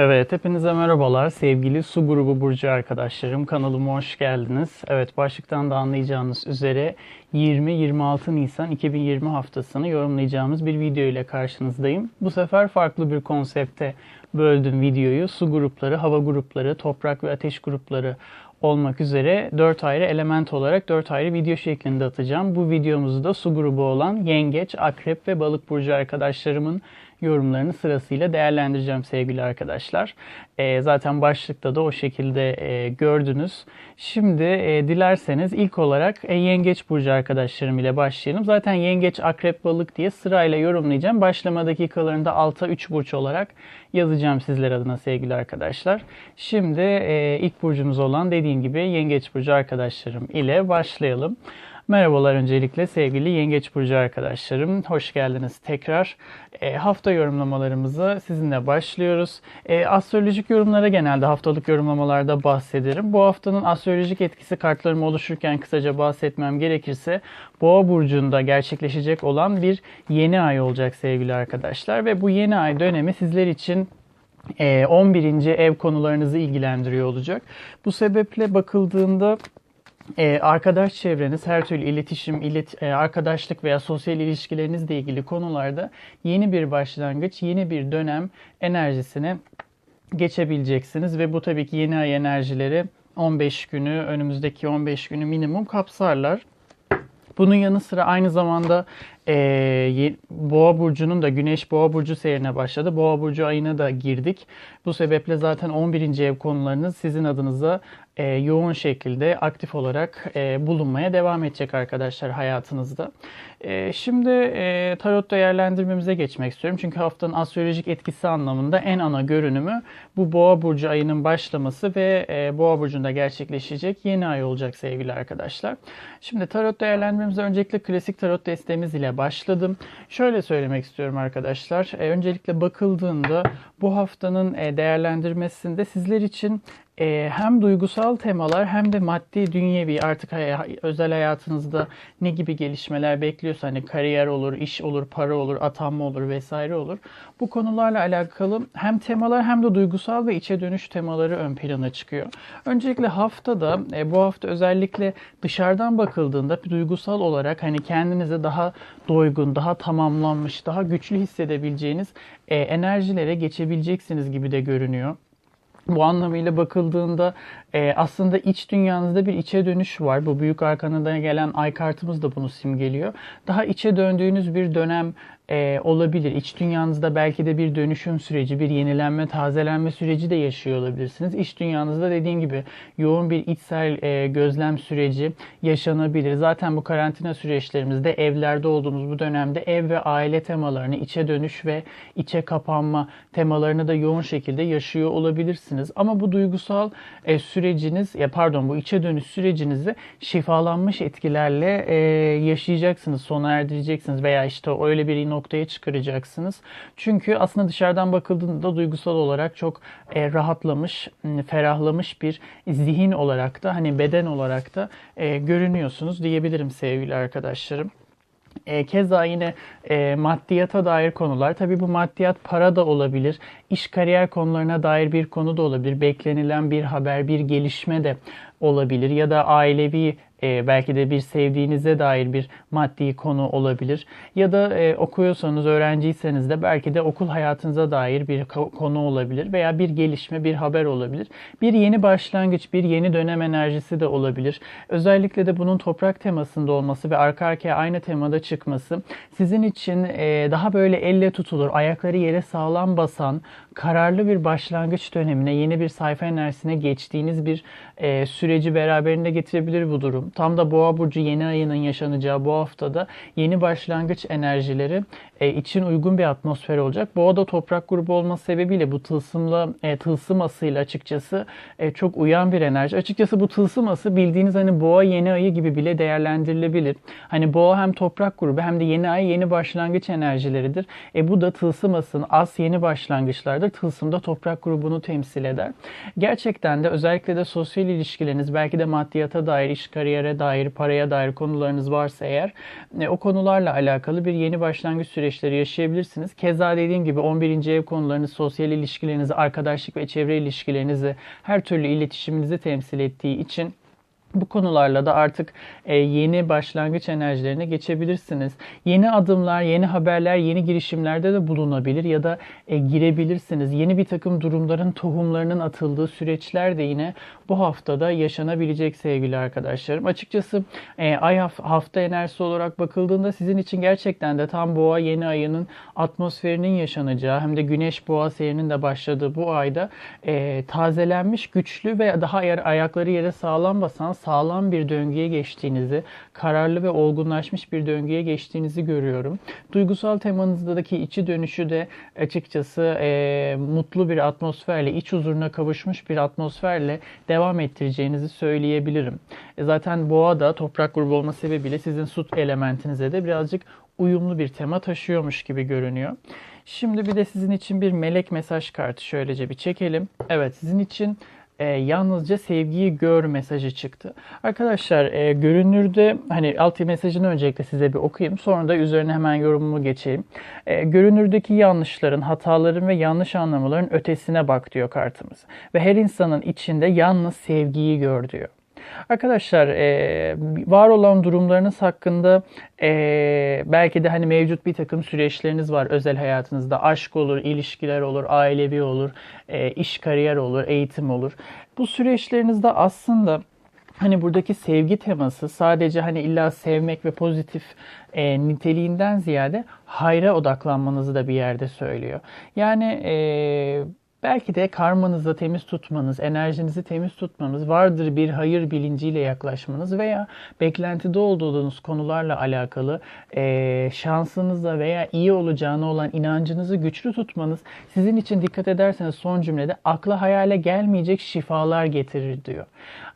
Evet, hepinize merhabalar sevgili Su Grubu Burcu arkadaşlarım. Kanalıma hoş geldiniz. Evet, başlıktan da anlayacağınız üzere 20-26 Nisan 2020 haftasını yorumlayacağımız bir video ile karşınızdayım. Bu sefer farklı bir konsepte böldüm videoyu. Su grupları, hava grupları, toprak ve ateş grupları olmak üzere 4 ayrı element olarak 4 ayrı video şeklinde atacağım. Bu videomuzda su grubu olan yengeç, akrep ve balık burcu arkadaşlarımın yorumlarını sırasıyla değerlendireceğim sevgili arkadaşlar. E, zaten başlıkta da o şekilde e, gördünüz. Şimdi e, dilerseniz ilk olarak e, yengeç burcu arkadaşlarım ile başlayalım. Zaten yengeç, akrep, balık diye sırayla yorumlayacağım. Başlama dakikalarında alta 3 burç olarak yazacağım sizler adına sevgili arkadaşlar. Şimdi e, ilk burcumuz olan dediğim gibi yengeç burcu arkadaşlarım ile başlayalım. Merhabalar öncelikle sevgili Yengeç Burcu arkadaşlarım. Hoş geldiniz tekrar. E, hafta yorumlamalarımızı sizinle başlıyoruz. E, astrolojik yorumlara genelde haftalık yorumlamalarda bahsederim. Bu haftanın astrolojik etkisi kartlarım oluşurken kısaca bahsetmem gerekirse Boğa Burcu'nda gerçekleşecek olan bir yeni ay olacak sevgili arkadaşlar. Ve bu yeni ay dönemi sizler için 11. E, ev konularınızı ilgilendiriyor olacak. Bu sebeple bakıldığında ee, arkadaş çevreniz, her türlü iletişim, ilet, e, arkadaşlık veya sosyal ilişkilerinizle ilgili konularda yeni bir başlangıç, yeni bir dönem enerjisine geçebileceksiniz ve bu tabii ki yeni ay enerjileri 15 günü, önümüzdeki 15 günü minimum kapsarlar. Bunun yanı sıra aynı zamanda e, Boğa burcunun da Güneş Boğa burcu seyrine başladı. Boğa burcu ayına da girdik. Bu sebeple zaten 11. ev konularınız sizin adınıza e, yoğun şekilde aktif olarak e, bulunmaya devam edecek arkadaşlar hayatınızda. E, şimdi e, tarot değerlendirmemize geçmek istiyorum. Çünkü haftanın astrolojik etkisi anlamında en ana görünümü bu Boğa burcu ayının başlaması ve e, Boğa burcunda gerçekleşecek yeni ay olacak sevgili arkadaşlar. Şimdi tarot değerlendirmemize öncelikle klasik tarot desteğimiz ile başladım. Şöyle söylemek istiyorum arkadaşlar. E, öncelikle bakıldığında bu haftanın e, değerlendirmesinde sizler için e, hem duygusal temalar hem de maddi dünyevi artık özel hayatınızda ne gibi gelişmeler bekliyorsa hani kariyer olur, iş olur, para olur, atanma olur vesaire olur. Bu konularla alakalı hem temalar hem de duygusal ve içe dönüş temaları ön plana çıkıyor. Öncelikle haftada e, bu hafta özellikle dışarıdan bakıldığında duygusal olarak hani kendinize daha doygun, daha tamamlanmış, daha güçlü hissedebileceğiniz e, enerjilere geçebileceksiniz gibi de görünüyor. Bu anlamıyla bakıldığında e, aslında iç dünyanızda bir içe dönüş var. Bu büyük arkanada gelen ay kartımız da bunu simgeliyor. Daha içe döndüğünüz bir dönem e, olabilir. İç dünyanızda belki de bir dönüşüm süreci, bir yenilenme, tazelenme süreci de yaşıyor olabilirsiniz. İç dünyanızda dediğim gibi yoğun bir içsel e, gözlem süreci yaşanabilir. Zaten bu karantina süreçlerimizde evlerde olduğumuz bu dönemde ev ve aile temalarını, içe dönüş ve içe kapanma temalarını da yoğun şekilde yaşıyor olabilirsiniz. Ama bu duygusal e, süreciniz, ya pardon bu içe dönüş sürecinizi şifalanmış etkilerle e, yaşayacaksınız, sona erdireceksiniz veya işte öyle bir noktaya çıkaracaksınız. Çünkü aslında dışarıdan bakıldığında duygusal olarak çok e, rahatlamış, ferahlamış bir zihin olarak da hani beden olarak da e, görünüyorsunuz diyebilirim sevgili arkadaşlarım. E, keza yine e, maddiyata dair konular. Tabi bu maddiyat para da olabilir. iş kariyer konularına dair bir konu da olabilir. Beklenilen bir haber, bir gelişme de olabilir. Ya da ailevi e, belki de bir sevdiğinize dair bir maddi konu olabilir. Ya da e, okuyorsanız, öğrenciyseniz de belki de okul hayatınıza dair bir konu olabilir veya bir gelişme, bir haber olabilir. Bir yeni başlangıç, bir yeni dönem enerjisi de olabilir. Özellikle de bunun toprak temasında olması ve arka arkaya aynı temada çıkması sizin için e, daha böyle elle tutulur, ayakları yere sağlam basan, kararlı bir başlangıç dönemine, yeni bir sayfa enerjisine geçtiğiniz bir e, süreci beraberinde getirebilir bu durum. Tam da Boğa burcu yeni ayının yaşanacağı bu haftada yeni başlangıç enerjileri e, için uygun bir atmosfer olacak. Boğa da toprak grubu olması sebebiyle bu tılsımla e, tılsım asıyla açıkçası e, çok uyan bir enerji. Açıkçası bu tılsım ası bildiğiniz hani Boğa yeni ayı gibi bile değerlendirilebilir. Hani Boğa hem toprak grubu hem de yeni ay yeni başlangıç enerjileridir. E bu da tılsım asın as yeni başlangıçlardır. Tılsım da toprak grubunu temsil eder. Gerçekten de özellikle de sosyal ilişkileriniz belki de maddiyata dair iş kariyer kariyere dair, paraya dair konularınız varsa eğer e, o konularla alakalı bir yeni başlangıç süreçleri yaşayabilirsiniz. Keza dediğim gibi 11. ev konularınız, sosyal ilişkilerinizi, arkadaşlık ve çevre ilişkilerinizi, her türlü iletişiminizi temsil ettiği için bu konularla da artık e, yeni başlangıç enerjilerine geçebilirsiniz. Yeni adımlar, yeni haberler, yeni girişimlerde de bulunabilir ya da e, girebilirsiniz. Yeni bir takım durumların tohumlarının atıldığı süreçler de yine bu haftada yaşanabilecek sevgili arkadaşlarım. Açıkçası e, ay hafta enerjisi olarak bakıldığında sizin için gerçekten de tam boğa yeni ayının atmosferinin yaşanacağı hem de güneş boğa seyrinin de başladığı bu ayda tazelenmiş, güçlü ve daha eğer ayakları yere sağlam basan sağlam bir döngüye geçtiğinizi, kararlı ve olgunlaşmış bir döngüye geçtiğinizi görüyorum. Duygusal temanızdaki içi dönüşü de açıkçası e, mutlu bir atmosferle, iç huzuruna kavuşmuş bir atmosferle devam ettireceğinizi söyleyebilirim. E, zaten boğa da toprak grubu olma sebebiyle sizin su elementinize de birazcık uyumlu bir tema taşıyormuş gibi görünüyor. Şimdi bir de sizin için bir melek mesaj kartı şöylece bir çekelim. Evet sizin için e, yalnızca sevgiyi gör mesajı çıktı. Arkadaşlar e, görünürde hani alt mesajını öncelikle size bir okuyayım. Sonra da üzerine hemen yorumumu geçeyim. E, görünürdeki yanlışların, hataların ve yanlış anlamaların ötesine bak diyor kartımız. Ve her insanın içinde yalnız sevgiyi gör diyor. Arkadaşlar e, var olan durumlarınız hakkında e, belki de hani mevcut bir takım süreçleriniz var özel hayatınızda. Aşk olur, ilişkiler olur, ailevi olur, e, iş kariyer olur, eğitim olur. Bu süreçlerinizde aslında hani buradaki sevgi teması sadece hani illa sevmek ve pozitif e, niteliğinden ziyade hayra odaklanmanızı da bir yerde söylüyor. Yani e, Belki de karmanızı temiz tutmanız, enerjinizi temiz tutmanız, vardır bir hayır bilinciyle yaklaşmanız veya beklentide olduğunuz konularla alakalı e, şansınıza veya iyi olacağına olan inancınızı güçlü tutmanız sizin için dikkat ederseniz son cümlede akla hayale gelmeyecek şifalar getirir diyor.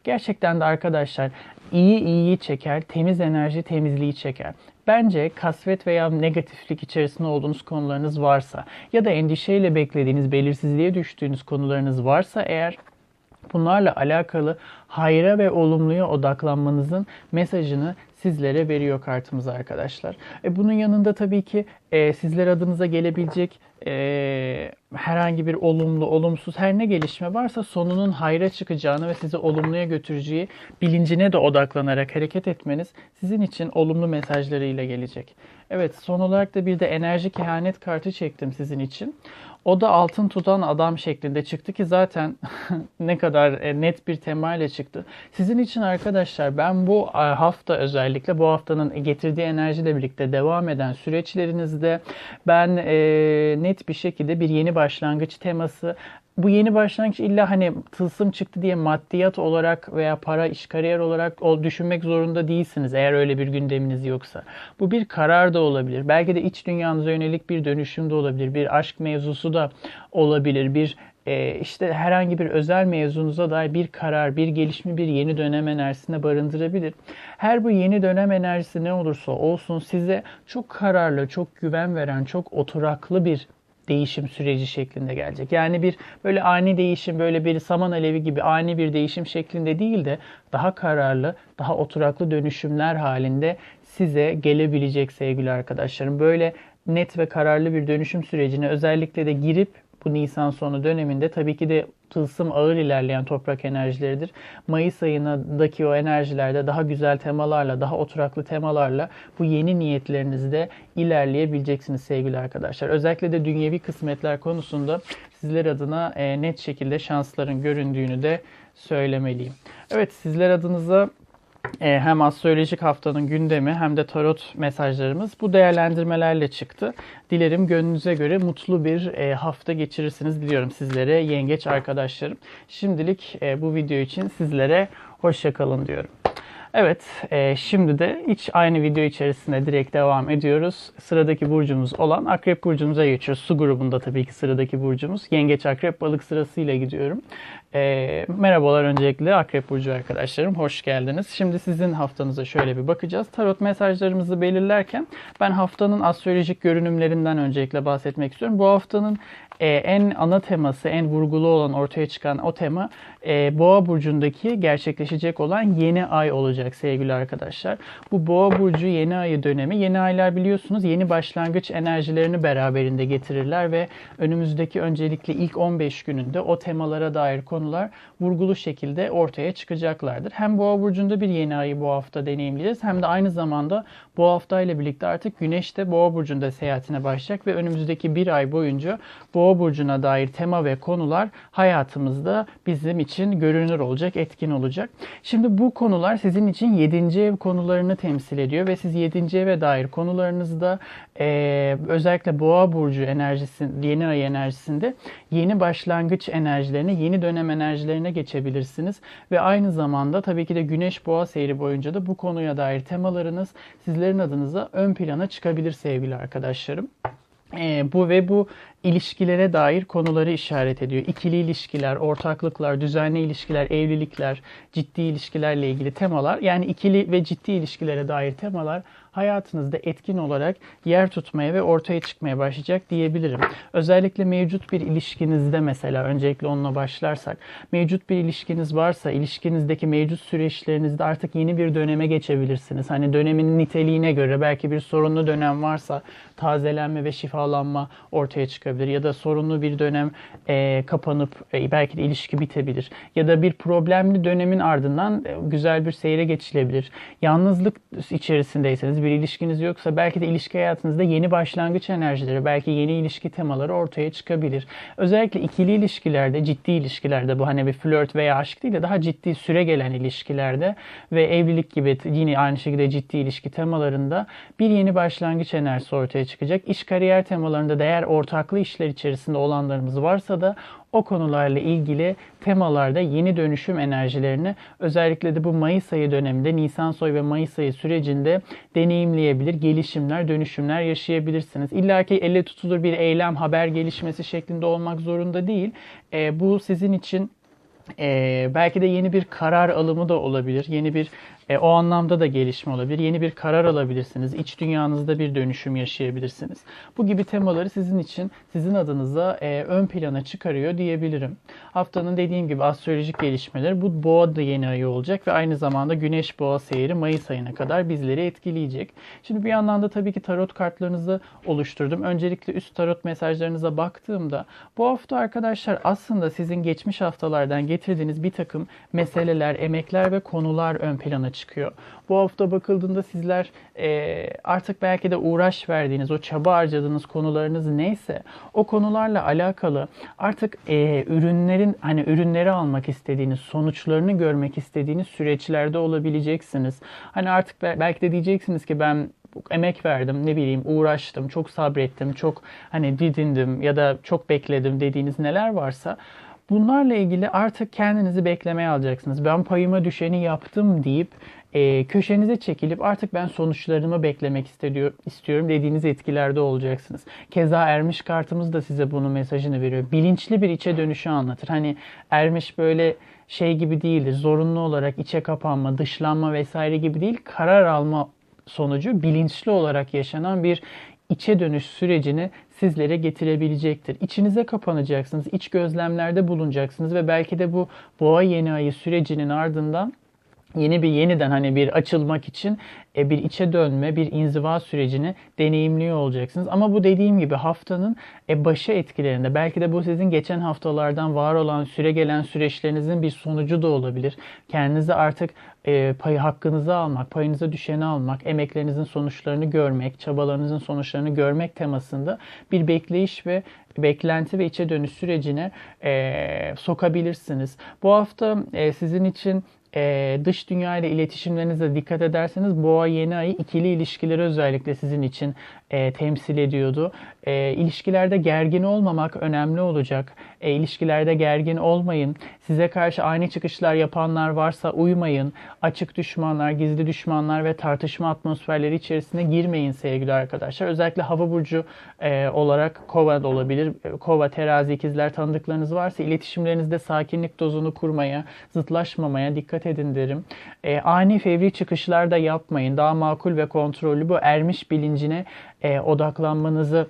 Gerçekten de arkadaşlar iyi iyiyi çeker, temiz enerji temizliği çeker. Bence kasvet veya negatiflik içerisinde olduğunuz konularınız varsa ya da endişeyle beklediğiniz, belirsizliğe düştüğünüz konularınız varsa eğer bunlarla alakalı hayra ve olumluya odaklanmanızın mesajını sizlere veriyor kartımız arkadaşlar. E bunun yanında tabii ki e, sizler adınıza gelebilecek e, herhangi bir olumlu, olumsuz her ne gelişme varsa sonunun hayra çıkacağını ve sizi olumluya götüreceği bilincine de odaklanarak hareket etmeniz sizin için olumlu mesajlarıyla gelecek. Evet son olarak da bir de enerji kehanet kartı çektim sizin için. O da altın tutan adam şeklinde çıktı ki zaten ne kadar e, net bir temayla çıktı. Sizin için arkadaşlar ben bu e, hafta özellikle bu haftanın getirdiği enerjiyle birlikte devam eden süreçlerinizde ben e, net bir şekilde bir yeni başlangıç teması bu yeni başlangıç illa hani tılsım çıktı diye maddiyat olarak veya para iş kariyer olarak düşünmek zorunda değilsiniz eğer öyle bir gündeminiz yoksa. Bu bir karar da olabilir. Belki de iç dünyanıza yönelik bir dönüşüm de olabilir. Bir aşk mevzusu da olabilir. Bir e, işte herhangi bir özel mevzunuza dair bir karar, bir gelişme, bir yeni dönem enerjisine barındırabilir. Her bu yeni dönem enerjisi ne olursa olsun size çok kararlı, çok güven veren, çok oturaklı bir değişim süreci şeklinde gelecek. Yani bir böyle ani değişim, böyle bir saman alevi gibi ani bir değişim şeklinde değil de daha kararlı, daha oturaklı dönüşümler halinde size gelebilecek sevgili arkadaşlarım. Böyle net ve kararlı bir dönüşüm sürecine özellikle de girip bu Nisan sonu döneminde tabii ki de tılsım ağır ilerleyen toprak enerjileridir. Mayıs ayındaki o enerjilerde daha güzel temalarla, daha oturaklı temalarla bu yeni niyetlerinizde ilerleyebileceksiniz sevgili arkadaşlar. Özellikle de dünyevi kısmetler konusunda sizler adına e, net şekilde şansların göründüğünü de söylemeliyim. Evet sizler adınıza hem astrolojik haftanın gündemi hem de tarot mesajlarımız bu değerlendirmelerle çıktı. Dilerim gönlünüze göre mutlu bir e, hafta geçirirsiniz diliyorum sizlere yengeç arkadaşlarım. Şimdilik e, bu video için sizlere hoşçakalın diyorum. Evet, e, şimdi de hiç aynı video içerisinde direkt devam ediyoruz. Sıradaki burcumuz olan Akrep burcumuza geçiyoruz. Su grubunda tabii ki sıradaki burcumuz. Yengeç Akrep Balık sırasıyla gidiyorum. E, merhabalar öncelikle Akrep Burcu arkadaşlarım. Hoş geldiniz. Şimdi sizin haftanıza şöyle bir bakacağız. Tarot mesajlarımızı belirlerken ben haftanın astrolojik görünümlerinden öncelikle bahsetmek istiyorum. Bu haftanın e, en ana teması, en vurgulu olan ortaya çıkan o tema e, Boğa burcundaki gerçekleşecek olan yeni ay olacak sevgili arkadaşlar. Bu Boğa burcu yeni ayı dönemi. Yeni aylar biliyorsunuz yeni başlangıç enerjilerini beraberinde getirirler ve önümüzdeki öncelikle ilk 15 gününde o temalara dair konular vurgulu şekilde ortaya çıkacaklardır. Hem Boğa burcunda bir yeni ayı bu hafta deneyimleyeceğiz hem de aynı zamanda bu hafta ile birlikte artık Güneş de Boğa burcunda seyahatine başlayacak ve önümüzdeki bir ay boyunca Boğa burcuna dair tema ve konular hayatımızda bizim için görünür olacak, etkin olacak. Şimdi bu konular sizin için 7. ev konularını temsil ediyor ve siz 7. eve dair konularınızda e, özellikle Boğa burcu enerjisi, yeni ay enerjisinde yeni başlangıç enerjilerine, yeni dönem enerjilerine geçebilirsiniz ve aynı zamanda tabii ki de Güneş Boğa seyri boyunca da bu konuya dair temalarınız sizlerin adınıza ön plana çıkabilir sevgili arkadaşlarım. E, bu ve bu ilişkilere dair konuları işaret ediyor. İkili ilişkiler, ortaklıklar, düzenli ilişkiler, evlilikler, ciddi ilişkilerle ilgili temalar yani ikili ve ciddi ilişkilere dair temalar hayatınızda etkin olarak yer tutmaya ve ortaya çıkmaya başlayacak diyebilirim. Özellikle mevcut bir ilişkinizde mesela öncelikle onunla başlarsak mevcut bir ilişkiniz varsa ilişkinizdeki mevcut süreçlerinizde artık yeni bir döneme geçebilirsiniz. Hani dönemin niteliğine göre belki bir sorunlu dönem varsa tazelenme ve şifalanma ortaya çıkabilir ya da sorunlu bir dönem e, kapanıp e, belki de ilişki bitebilir ya da bir problemli dönemin ardından e, güzel bir seyre geçilebilir. Yalnızlık içerisindeyseniz bir ilişkiniz yoksa belki de ilişki hayatınızda yeni başlangıç enerjileri, belki yeni ilişki temaları ortaya çıkabilir. Özellikle ikili ilişkilerde, ciddi ilişkilerde bu hani bir flört veya aşk değil de daha ciddi süre gelen ilişkilerde ve evlilik gibi yine aynı şekilde ciddi ilişki temalarında bir yeni başlangıç enerjisi ortaya çıkacak. İş kariyer temalarında değer ortaklı işler içerisinde olanlarımız varsa da o konularla ilgili temalarda yeni dönüşüm enerjilerini özellikle de bu Mayıs ayı döneminde Nisan soy ve Mayıs ayı sürecinde deneyimleyebilir, gelişimler, dönüşümler yaşayabilirsiniz. İlla ki elle tutulur bir eylem, haber gelişmesi şeklinde olmak zorunda değil. E, bu sizin için e, belki de yeni bir karar alımı da olabilir. Yeni bir e, o anlamda da gelişme olabilir. Yeni bir karar alabilirsiniz. İç dünyanızda bir dönüşüm yaşayabilirsiniz. Bu gibi temaları sizin için, sizin adınıza e, ön plana çıkarıyor diyebilirim. Haftanın dediğim gibi astrolojik gelişmeler bu boğa da yeni ayı olacak ve aynı zamanda güneş boğa seyri Mayıs ayına kadar bizleri etkileyecek. Şimdi bir yandan da tabii ki tarot kartlarınızı oluşturdum. Öncelikle üst tarot mesajlarınıza baktığımda bu hafta arkadaşlar aslında sizin geçmiş haftalardan getirdiğiniz bir takım meseleler, emekler ve konular ön plana çıkıyor. Bu hafta bakıldığında sizler e, artık belki de uğraş verdiğiniz, o çaba harcadığınız konularınız neyse o konularla alakalı artık e, ürünlerin hani ürünleri almak istediğiniz, sonuçlarını görmek istediğiniz süreçlerde olabileceksiniz. Hani artık belki de diyeceksiniz ki ben emek verdim, ne bileyim uğraştım, çok sabrettim, çok hani didindim ya da çok bekledim dediğiniz neler varsa Bunlarla ilgili artık kendinizi beklemeye alacaksınız. Ben payıma düşeni yaptım deyip e, köşenize çekilip artık ben sonuçlarımı beklemek istiyor, istiyorum dediğiniz etkilerde olacaksınız. Keza Ermiş kartımız da size bunun mesajını veriyor. Bilinçli bir içe dönüşü anlatır. Hani Ermiş böyle şey gibi değildir. Zorunlu olarak içe kapanma, dışlanma vesaire gibi değil. Karar alma sonucu bilinçli olarak yaşanan bir içe dönüş sürecini sizlere getirebilecektir. İçinize kapanacaksınız, iç gözlemlerde bulunacaksınız ve belki de bu boğa yeni ayı sürecinin ardından yeni bir yeniden hani bir açılmak için e, bir içe dönme, bir inziva sürecini deneyimliyor olacaksınız. Ama bu dediğim gibi haftanın e, başı etkilerinde belki de bu sizin geçen haftalardan var olan süre gelen süreçlerinizin bir sonucu da olabilir. Kendinize artık e, payı hakkınızı almak, payınıza düşeni almak, emeklerinizin sonuçlarını görmek, çabalarınızın sonuçlarını görmek temasında bir bekleyiş ve beklenti ve içe dönüş sürecine e, sokabilirsiniz. Bu hafta e, sizin için e, dış dünya ile iletişimlerinize dikkat ederseniz boğa yeni ayı ikili ilişkileri özellikle sizin için e, temsil ediyordu. E, ilişkilerde gergin olmamak önemli olacak. E, ilişkilerde gergin olmayın. Size karşı aynı çıkışlar yapanlar varsa uymayın. Açık düşmanlar, gizli düşmanlar ve tartışma atmosferleri içerisine girmeyin sevgili arkadaşlar. Özellikle hava burcu e, olarak kova da olabilir. Kova, terazi, ikizler tanıdıklarınız varsa iletişimlerinizde sakinlik dozunu kurmaya, zıtlaşmamaya dikkat edin derim. E, ani fevri çıkışlar da yapmayın. Daha makul ve kontrollü bu ermiş bilincine e, odaklanmanızı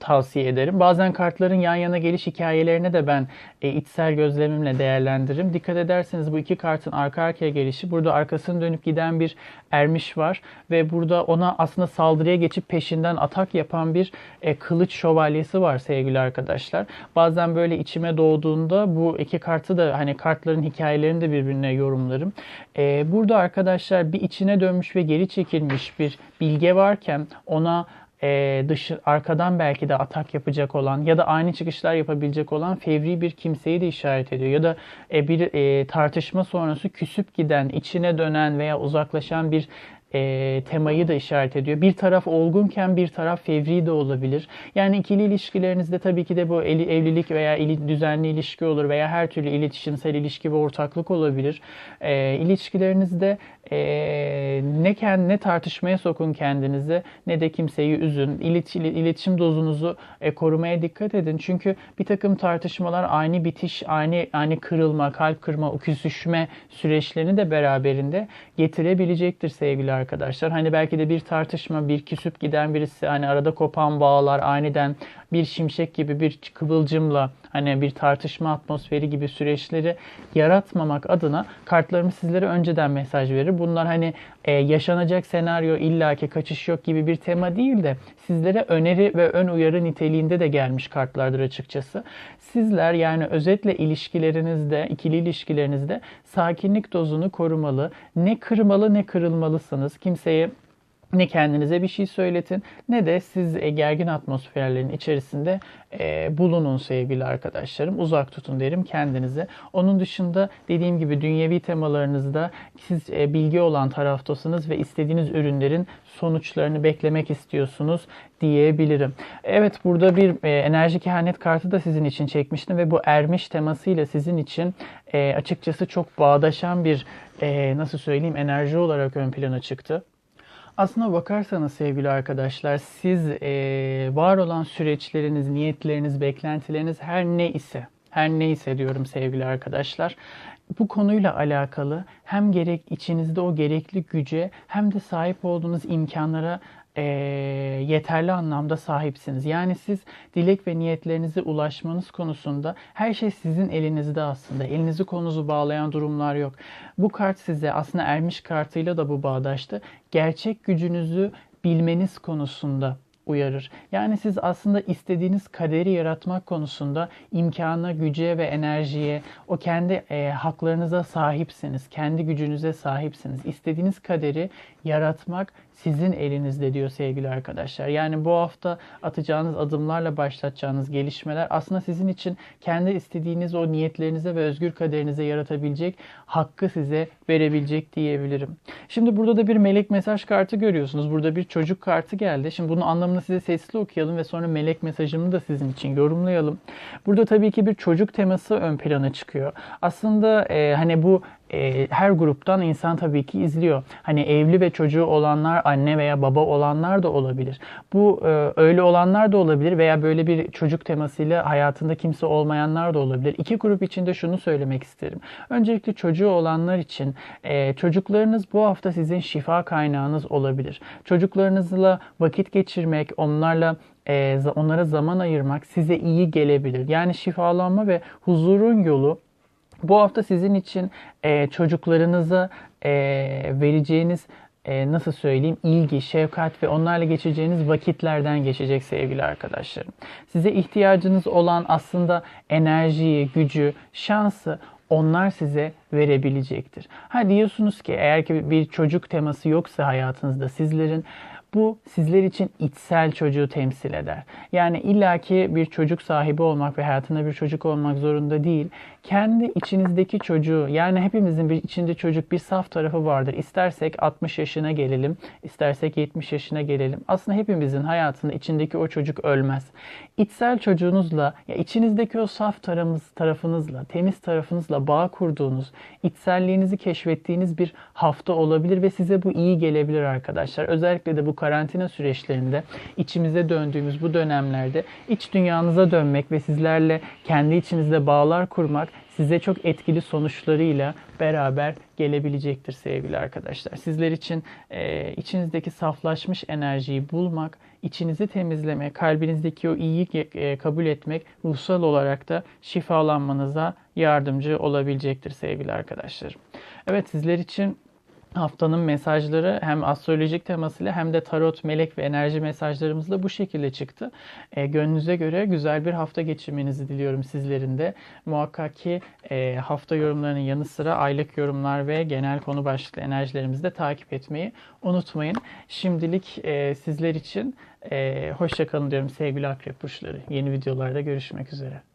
tavsiye ederim. Bazen kartların yan yana geliş hikayelerine de ben e, içsel gözlemimle değerlendiririm. Dikkat ederseniz bu iki kartın arka arkaya gelişi burada arkasını dönüp giden bir ermiş var ve burada ona aslında saldırıya geçip peşinden atak yapan bir e, kılıç şövalyesi var sevgili arkadaşlar. Bazen böyle içime doğduğunda bu iki kartı da hani kartların hikayelerini de birbirine yorumlarım. E, burada arkadaşlar bir içine dönmüş ve geri çekilmiş bir bilge varken ona e, dışı arkadan belki de atak yapacak olan ya da aynı çıkışlar yapabilecek olan fevri bir kimseyi de işaret ediyor. Ya da e, bir e, tartışma sonrası küsüp giden, içine dönen veya uzaklaşan bir e, temayı da işaret ediyor. Bir taraf olgunken bir taraf fevri de olabilir. Yani ikili ilişkilerinizde tabii ki de bu evlilik veya ili, düzenli ilişki olur veya her türlü iletişimsel ilişki ve ortaklık olabilir. E, ilişkilerinizde e, ne kend, ne tartışmaya sokun kendinizi ne de kimseyi üzün. İletişim, iletişim dozunuzu e, korumaya dikkat edin. Çünkü bir takım tartışmalar aynı bitiş, aynı aynı kırılma, kalp kırma, küsüşme süreçlerini de beraberinde getirebilecektir sevgili arkadaşlar. Hani belki de bir tartışma, bir küsüp giden birisi, hani arada kopan bağlar aniden bir şimşek gibi bir kıvılcımla hani bir tartışma atmosferi gibi süreçleri yaratmamak adına kartlarımız sizlere önceden mesaj verir. Bunlar hani e, yaşanacak senaryo illaki kaçış yok gibi bir tema değil de sizlere öneri ve ön uyarı niteliğinde de gelmiş kartlardır açıkçası. Sizler yani özetle ilişkilerinizde, ikili ilişkilerinizde sakinlik dozunu korumalı. Ne kırmalı ne kırılmalısınız. Kimseye ne kendinize bir şey söyletin ne de siz e, gergin atmosferlerin içerisinde e, bulunun sevgili arkadaşlarım. Uzak tutun derim kendinize. Onun dışında dediğim gibi dünyevi temalarınızda siz e, bilgi olan taraftasınız ve istediğiniz ürünlerin sonuçlarını beklemek istiyorsunuz diyebilirim. Evet burada bir e, enerji kehanet kartı da sizin için çekmiştim ve bu ermiş temasıyla sizin için e, açıkçası çok bağdaşan bir e, nasıl söyleyeyim enerji olarak ön plana çıktı. Aslına bakarsanız sevgili arkadaşlar siz e, var olan süreçleriniz, niyetleriniz, beklentileriniz her ne ise her neyse diyorum sevgili arkadaşlar. Bu konuyla alakalı hem gerek içinizde o gerekli güce hem de sahip olduğunuz imkanlara e, yeterli anlamda sahipsiniz. Yani siz dilek ve niyetlerinize ulaşmanız konusunda her şey sizin elinizde aslında. Elinizi kolunuzu bağlayan durumlar yok. Bu kart size aslında ermiş kartıyla da bu bağdaştı. Gerçek gücünüzü bilmeniz konusunda uyarır. Yani siz aslında istediğiniz kaderi yaratmak konusunda imkana, güce ve enerjiye, o kendi e, haklarınıza sahipsiniz. Kendi gücünüze sahipsiniz. İstediğiniz kaderi yaratmak sizin elinizde diyor sevgili arkadaşlar. Yani bu hafta atacağınız adımlarla başlatacağınız gelişmeler aslında sizin için kendi istediğiniz o niyetlerinize ve özgür kaderinize yaratabilecek hakkı size verebilecek diyebilirim. Şimdi burada da bir melek mesaj kartı görüyorsunuz. Burada bir çocuk kartı geldi. Şimdi bunun anlamını size sesli okuyalım ve sonra melek mesajını da sizin için yorumlayalım. Burada tabii ki bir çocuk teması ön plana çıkıyor. Aslında e, hani bu e, her gruptan insan tabii ki izliyor. Hani evli ve çocuğu olanlar, anne veya baba olanlar da olabilir. Bu e, öyle olanlar da olabilir veya böyle bir çocuk temasıyla hayatında kimse olmayanlar da olabilir. İki grup içinde şunu söylemek isterim. Öncelikle çocuğu olanlar için e, çocuklarınız bu hafta sizin şifa kaynağınız olabilir. Çocuklarınızla vakit geçirmek, onlarla onlara zaman ayırmak size iyi gelebilir. Yani şifalanma ve huzurun yolu bu hafta sizin için e, çocuklarınıza e, vereceğiniz e, nasıl söyleyeyim ilgi, şefkat ve onlarla geçireceğiniz vakitlerden geçecek sevgili arkadaşlarım. Size ihtiyacınız olan aslında enerjiyi, gücü, şansı onlar size verebilecektir. Ha diyorsunuz ki eğer ki bir çocuk teması yoksa hayatınızda sizlerin bu sizler için içsel çocuğu temsil eder. Yani illaki bir çocuk sahibi olmak ve hayatında bir çocuk olmak zorunda değil. Kendi içinizdeki çocuğu yani hepimizin bir içinde çocuk bir saf tarafı vardır. İstersek 60 yaşına gelelim, istersek 70 yaşına gelelim. Aslında hepimizin hayatında içindeki o çocuk ölmez. İçsel çocuğunuzla, ya içinizdeki o saf tarafınız, tarafınızla, temiz tarafınızla bağ kurduğunuz, içselliğinizi keşfettiğiniz bir hafta olabilir ve size bu iyi gelebilir arkadaşlar. Özellikle de bu karantina süreçlerinde içimize döndüğümüz bu dönemlerde iç dünyanıza dönmek ve sizlerle kendi içinizde bağlar kurmak size çok etkili sonuçlarıyla beraber gelebilecektir sevgili arkadaşlar. Sizler için e, içinizdeki saflaşmış enerjiyi bulmak, içinizi temizlemek, kalbinizdeki o iyiyi e, kabul etmek ruhsal olarak da şifalanmanıza yardımcı olabilecektir sevgili arkadaşlarım. Evet sizler için haftanın mesajları hem astrolojik temasıyla hem de tarot, melek ve enerji mesajlarımızla bu şekilde çıktı. E, gönlünüze göre güzel bir hafta geçirmenizi diliyorum sizlerin de. Muhakkak ki e, hafta yorumlarının yanı sıra aylık yorumlar ve genel konu başlıklı enerjilerimizi de takip etmeyi unutmayın. Şimdilik e, sizler için e, hoşçakalın diyorum sevgili akrep burçları. Yeni videolarda görüşmek üzere.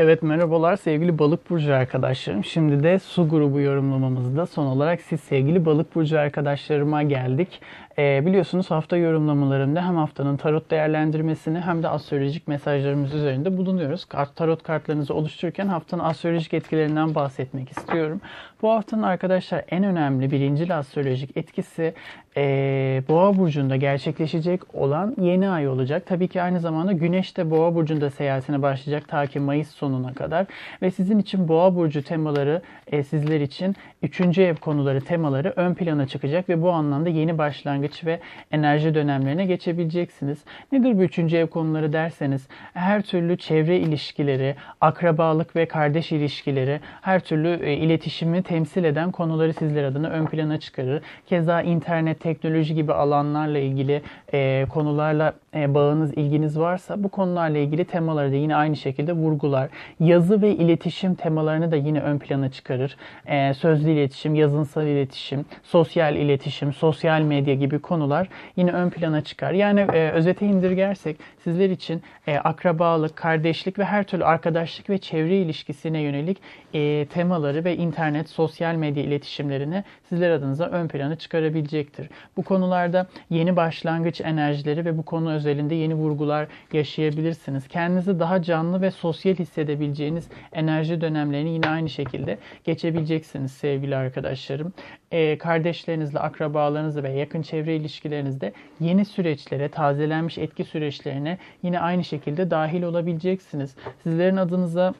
Evet merhabalar sevgili balık burcu arkadaşlarım. Şimdi de su grubu yorumlamamızda son olarak siz sevgili balık burcu arkadaşlarıma geldik. Ee, biliyorsunuz hafta yorumlamalarında hem haftanın tarot değerlendirmesini hem de astrolojik mesajlarımız üzerinde bulunuyoruz. Kart, tarot kartlarınızı oluştururken haftanın astrolojik etkilerinden bahsetmek istiyorum. Bu haftanın arkadaşlar en önemli birinci astrolojik etkisi e, Boğa burcunda gerçekleşecek olan yeni ay olacak. Tabii ki aynı zamanda Güneş de Boğa burcunda seyahatine başlayacak ta ki Mayıs sonuna kadar ve sizin için Boğa burcu temaları e, sizler için üçüncü ev konuları temaları ön plana çıkacak ve bu anlamda yeni başlangıç ve enerji dönemlerine geçebileceksiniz. Nedir bu üçüncü ev konuları derseniz her türlü çevre ilişkileri, akrabalık ve kardeş ilişkileri, her türlü e, iletişimi temsil eden konuları sizler adına ön plana çıkarır. Keza internet, teknoloji gibi alanlarla ilgili e, konularla bağınız, ilginiz varsa bu konularla ilgili temaları da yine aynı şekilde vurgular. Yazı ve iletişim temalarını da yine ön plana çıkarır. E, sözlü iletişim, yazınsal iletişim, sosyal iletişim, sosyal medya gibi konular yine ön plana çıkar. Yani e, özete indirgersek sizler için e, akrabalık, kardeşlik ve her türlü arkadaşlık ve çevre ilişkisine yönelik e, temaları ve internet, sosyal medya iletişimlerini sizler adınıza ön plana çıkarabilecektir. Bu konularda yeni başlangıç enerjileri ve bu konu özelinde yeni vurgular yaşayabilirsiniz. Kendinizi daha canlı ve sosyal hissedebileceğiniz enerji dönemlerini yine aynı şekilde geçebileceksiniz sevgili arkadaşlarım. Ee, kardeşlerinizle, akrabalarınızla ve yakın çevre ilişkilerinizde yeni süreçlere, tazelenmiş etki süreçlerine yine aynı şekilde dahil olabileceksiniz. Sizlerin adınıza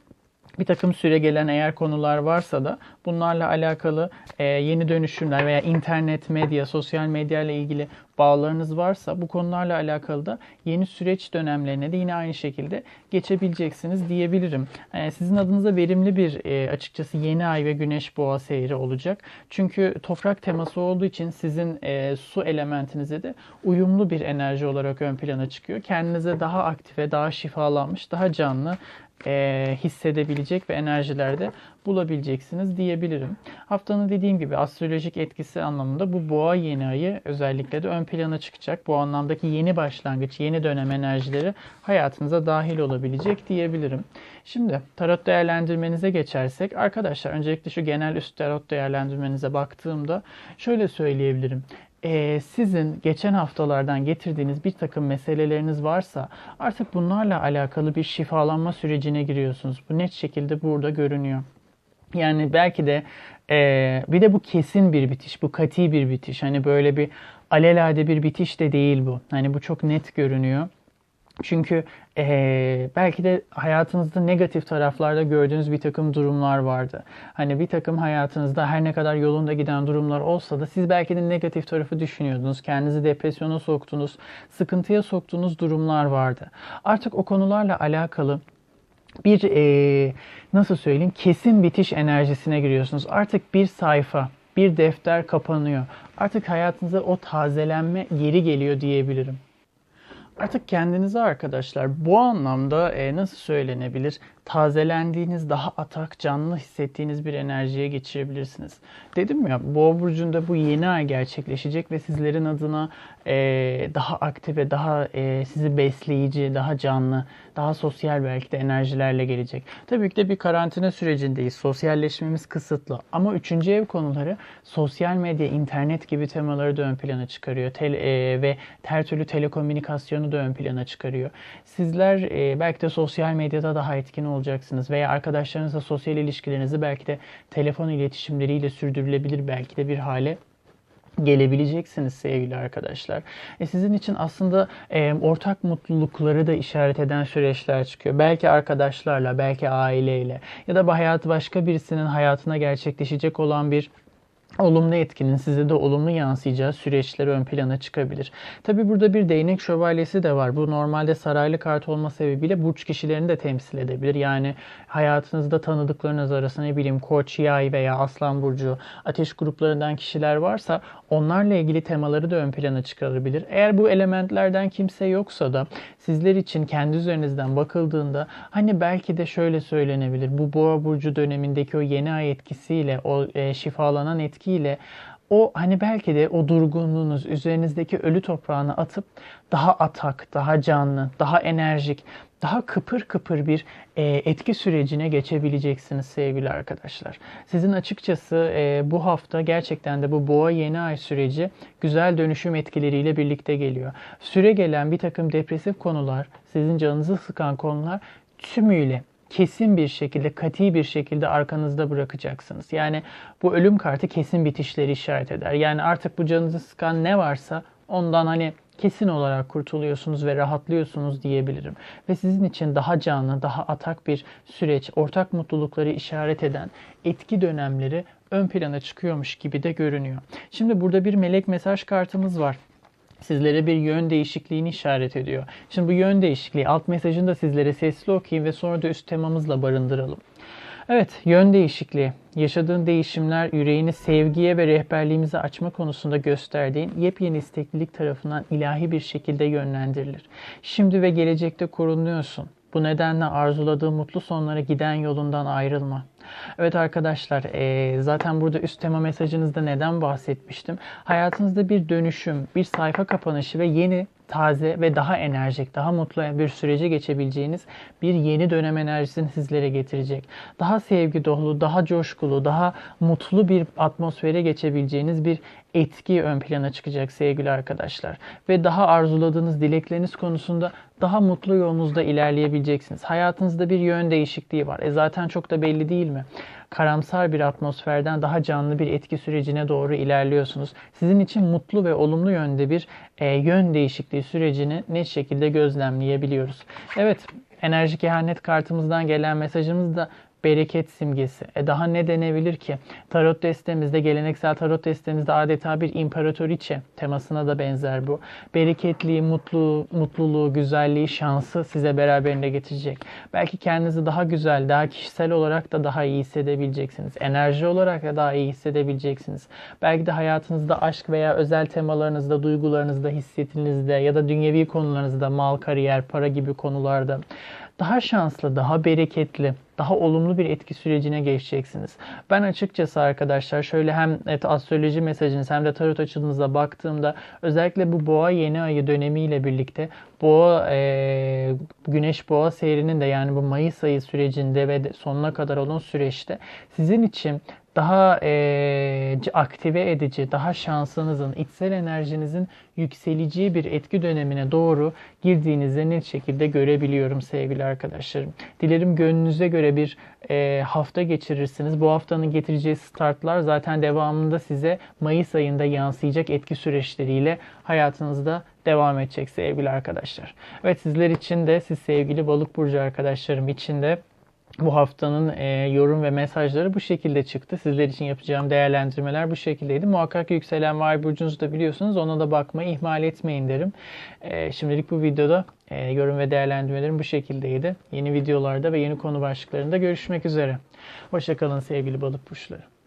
bir takım süre gelen eğer konular varsa da bunlarla alakalı e, yeni dönüşümler veya internet, medya, sosyal medya ile ilgili bağlarınız varsa bu konularla alakalı da yeni süreç dönemlerine de yine aynı şekilde geçebileceksiniz diyebilirim. Yani sizin adınıza verimli bir e, açıkçası yeni ay ve güneş boğa seyri olacak. Çünkü toprak teması olduğu için sizin e, su elementinize de uyumlu bir enerji olarak ön plana çıkıyor. Kendinize daha aktive, daha şifalanmış, daha canlı e, hissedebilecek ve enerjilerde bulabileceksiniz diyebilirim. Haftanın dediğim gibi astrolojik etkisi anlamında bu boğa yeni ayı özellikle de ön plana çıkacak. Bu anlamdaki yeni başlangıç, yeni dönem enerjileri hayatınıza dahil olabilecek diyebilirim. Şimdi tarot değerlendirmenize geçersek arkadaşlar öncelikle şu genel üst tarot değerlendirmenize baktığımda şöyle söyleyebilirim e, sizin geçen haftalardan getirdiğiniz bir takım meseleleriniz varsa artık bunlarla alakalı bir şifalanma sürecine giriyorsunuz. Bu net şekilde burada görünüyor. Yani belki de e, bir de bu kesin bir bitiş, bu kati bir bitiş. Hani böyle bir alelade bir bitiş de değil bu. Hani bu çok net görünüyor. Çünkü ee, belki de hayatınızda negatif taraflarda gördüğünüz bir takım durumlar vardı. Hani bir takım hayatınızda her ne kadar yolunda giden durumlar olsa da siz belki de negatif tarafı düşünüyordunuz. Kendinizi depresyona soktunuz, sıkıntıya soktuğunuz durumlar vardı. Artık o konularla alakalı bir e, nasıl söyleyeyim kesin bitiş enerjisine giriyorsunuz. Artık bir sayfa, bir defter kapanıyor. Artık hayatınıza o tazelenme geri geliyor diyebilirim. Artık kendinize arkadaşlar bu anlamda e, nasıl söylenebilir? Tazelendiğiniz, daha atak, canlı hissettiğiniz bir enerjiye geçirebilirsiniz. Dedim ya Boğa burcunda bu yeni ay gerçekleşecek ve sizlerin adına e, daha aktif ve daha e, sizi besleyici, daha canlı, daha sosyal belki de enerjilerle gelecek. Tabii ki de bir karantina sürecindeyiz. Sosyalleşmemiz kısıtlı. Ama üçüncü ev konuları sosyal medya, internet gibi temaları da ön plana çıkarıyor. Tel, e, ve her türlü telekomünikasyonu da ön plana çıkarıyor. Sizler e, belki de sosyal medyada daha etkin olacaksınız veya arkadaşlarınızla sosyal ilişkilerinizi belki de telefon iletişimleriyle sürdürülebilir belki de bir hale gelebileceksiniz sevgili arkadaşlar. E sizin için aslında e, ortak mutlulukları da işaret eden süreçler çıkıyor. Belki arkadaşlarla, belki aileyle ya da hayatı başka birisinin hayatına gerçekleşecek olan bir olumlu etkinin size de olumlu yansıyacağı süreçler ön plana çıkabilir. Tabi burada bir değnek şövalyesi de var. Bu normalde saraylı kart olma sebebiyle burç kişilerini de temsil edebilir. Yani hayatınızda tanıdıklarınız arasında ne bileyim koç, yay veya aslan burcu, ateş gruplarından kişiler varsa onlarla ilgili temaları da ön plana çıkarabilir. Eğer bu elementlerden kimse yoksa da sizler için kendi üzerinizden bakıldığında hani belki de şöyle söylenebilir. Bu boğa burcu dönemindeki o yeni ay etkisiyle o e, şifalanan etkiyle o hani belki de o durgunluğunuz üzerinizdeki ölü toprağını atıp daha atak, daha canlı, daha enerjik, daha kıpır kıpır bir e, etki sürecine geçebileceksiniz sevgili arkadaşlar. Sizin açıkçası e, bu hafta gerçekten de bu boğa yeni ay süreci güzel dönüşüm etkileriyle birlikte geliyor. Süre gelen bir takım depresif konular, sizin canınızı sıkan konular tümüyle kesin bir şekilde, kati bir şekilde arkanızda bırakacaksınız. Yani bu ölüm kartı kesin bitişleri işaret eder. Yani artık bu canınızı sıkan ne varsa ondan hani kesin olarak kurtuluyorsunuz ve rahatlıyorsunuz diyebilirim. Ve sizin için daha canlı, daha atak bir süreç, ortak mutlulukları işaret eden etki dönemleri ön plana çıkıyormuş gibi de görünüyor. Şimdi burada bir melek mesaj kartımız var sizlere bir yön değişikliğini işaret ediyor. Şimdi bu yön değişikliği alt mesajını da sizlere sesli okuyayım ve sonra da üst temamızla barındıralım. Evet, yön değişikliği. Yaşadığın değişimler yüreğini sevgiye ve rehberliğimize açma konusunda gösterdiğin yepyeni isteklilik tarafından ilahi bir şekilde yönlendirilir. Şimdi ve gelecekte korunuyorsun. Bu nedenle arzuladığın mutlu sonlara giden yolundan ayrılma. Evet arkadaşlar e, zaten burada üst tema mesajınızda neden bahsetmiştim. Hayatınızda bir dönüşüm, bir sayfa kapanışı ve yeni taze ve daha enerjik, daha mutlu bir sürece geçebileceğiniz bir yeni dönem enerjisini sizlere getirecek. Daha sevgi dolu, daha coşkulu, daha mutlu bir atmosfere geçebileceğiniz bir etki ön plana çıkacak sevgili arkadaşlar. Ve daha arzuladığınız dilekleriniz konusunda daha mutlu yolunuzda ilerleyebileceksiniz. Hayatınızda bir yön değişikliği var. E zaten çok da belli değil mi? Karamsar bir atmosferden daha canlı bir etki sürecine doğru ilerliyorsunuz. Sizin için mutlu ve olumlu yönde bir e, yön değişikliği sürecini net şekilde gözlemleyebiliyoruz. Evet, enerjik ihanet kartımızdan gelen mesajımız da bereket simgesi. E daha ne denebilir ki? Tarot destemizde, geleneksel tarot destemizde adeta bir imparatoriçe temasına da benzer bu. Bereketliği, mutlu, mutluluğu, güzelliği, şansı size beraberinde getirecek. Belki kendinizi daha güzel, daha kişisel olarak da daha iyi hissedebileceksiniz. Enerji olarak da daha iyi hissedebileceksiniz. Belki de hayatınızda aşk veya özel temalarınızda, duygularınızda, hissetinizde ya da dünyevi konularınızda, mal, kariyer, para gibi konularda daha şanslı, daha bereketli, daha olumlu bir etki sürecine geçeceksiniz. Ben açıkçası arkadaşlar şöyle hem evet, astroloji mesajınız hem de tarot açılımınıza baktığımda özellikle bu boğa yeni ayı dönemiyle birlikte boğa e, güneş boğa seyrinin de yani bu Mayıs ayı sürecinde ve sonuna kadar olan süreçte sizin için daha e, aktive edici, daha şansınızın, içsel enerjinizin yükseleceği bir etki dönemine doğru girdiğinizi net şekilde görebiliyorum sevgili arkadaşlarım. Dilerim gönlünüze göre bir e, hafta geçirirsiniz. Bu haftanın getireceği startlar zaten devamında size Mayıs ayında yansıyacak etki süreçleriyle hayatınızda devam edecek sevgili arkadaşlar. Evet sizler için de siz sevgili balık burcu arkadaşlarım için de bu haftanın e, yorum ve mesajları bu şekilde çıktı. Sizler için yapacağım değerlendirmeler bu şekildeydi. Muhakkak yükselen var burcunuzu da biliyorsunuz. Ona da bakmayı ihmal etmeyin derim. E, şimdilik bu videoda e, yorum ve değerlendirmelerim bu şekildeydi. Yeni videolarda ve yeni konu başlıklarında görüşmek üzere. Hoşçakalın sevgili balık burçları.